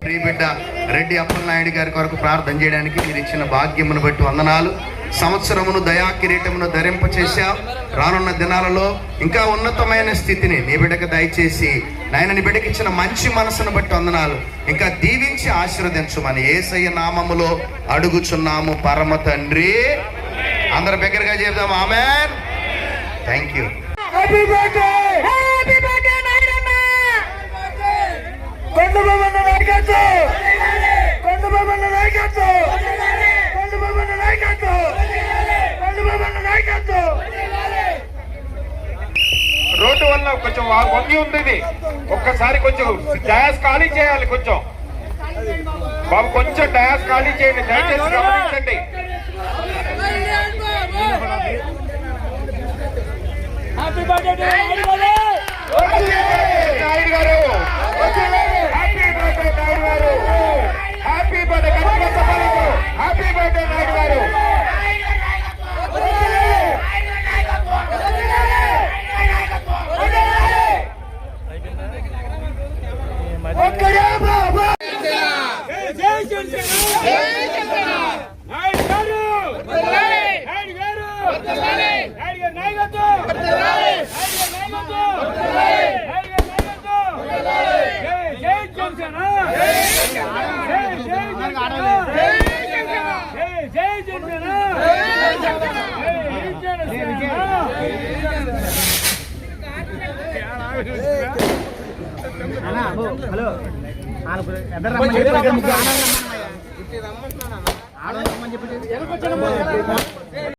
ప్రియ బిడ్డ రెడ్డి అప్పలనాయుడు గారి కొరకు ప్రార్థన చేయడానికి మీరు ఇచ్చిన భాగ్యమును బట్టి వందనాలు. సంవత్సరమును దయా కిరీటమును ధరింప చేశావు రానున్న దినాలలో ఇంకా ఉన్నతమైన స్థితిని నీ బిడ్డకు దయచేసి నాయన నీ బిడ్డకి ఇచ్చిన మంచి మనసును బట్టి వందనాలు. ఇంకా దీవించి ఆశీర్వదించమని ఏసయ్య నామములో అడుగుచున్నాము. పరమ తండ్రి అందరు బిగ్గరగా చెప్దాం ఆమె థ్యాంక్ యూ రోడ్డు వల్ల కొంచెం వా- వంగి ఉంది ఒక్కసారి కొంచెం డయాస్ ఖాళీ చేయాలి కొంచెం. బాబు కొంచెం డయాస్ ఖాళీ చేయండి దయచేసి గమనించండి. హ్యాపీ బర్త్డే నాయుడు గారు happy birthday Naidu garu happy birthday చెప్పాలి హ్యాపీ బర్త్డే నాయుడు గారు ఒక్కడే బాబా జై జనసేన నాయుడు గారు నాయుడు గారు నాయుడు గారు నాయకత్వం నాయుడు గారు నాయకత్వం నాయుడు గారు నాయకత్వం జై జై జనసేన జై జై జనసేన జై జై జనసేన జై జనసేన హలో ఎద్దరు రమ్మని చెప్పి